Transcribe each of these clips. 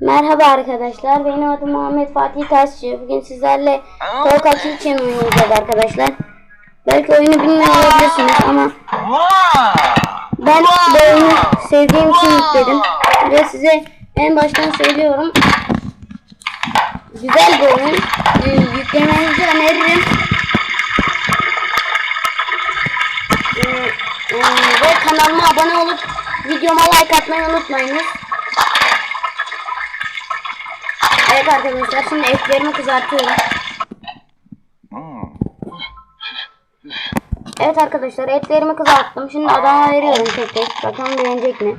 Merhaba arkadaşlar. Benim adım Muhammed Fatih Taşçı. Bugün sizlerle Korkak Kitchen oynayacağız arkadaşlar. Belki oyunu bilmiyor olabilirsiniz ama ben bu oyunu sevdiğim için yükledim. Ve size en baştan söylüyorum. Güzel bir oyun. Ee, Yüklemenizi öneririm. Ee, e, ve kanalıma abone olup videoma like atmayı unutmayınız. Evet arkadaşlar şimdi etlerimi kızartıyorum. Evet arkadaşlar etlerimi kızarttım. Şimdi adama veriyorum tek tek. Bakalım beğenecek mi?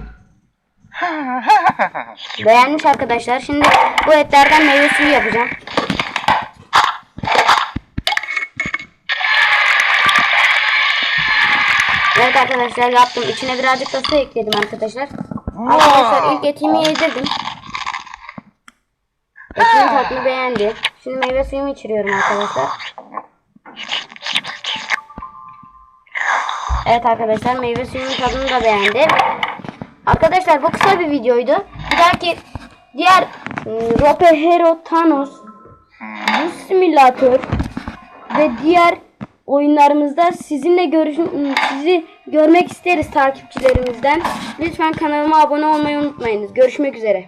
Beğenmiş arkadaşlar. Şimdi bu etlerden meyve suyu yapacağım. Evet arkadaşlar yaptım. İçine birazcık da su ekledim arkadaşlar. Arkadaşlar ilk etimi yedirdim. Etimin tadını beğendi. Şimdi meyve suyumu içiriyorum arkadaşlar. Evet arkadaşlar meyve suyunun tadını da beğendi. Arkadaşlar bu kısa bir videoydu. Bir dahaki diğer ıı, Rope Hero Thanos bu simülatör ve diğer oyunlarımızda sizinle görüşün sizi görmek isteriz takipçilerimizden. Lütfen kanalıma abone olmayı unutmayınız. Görüşmek üzere.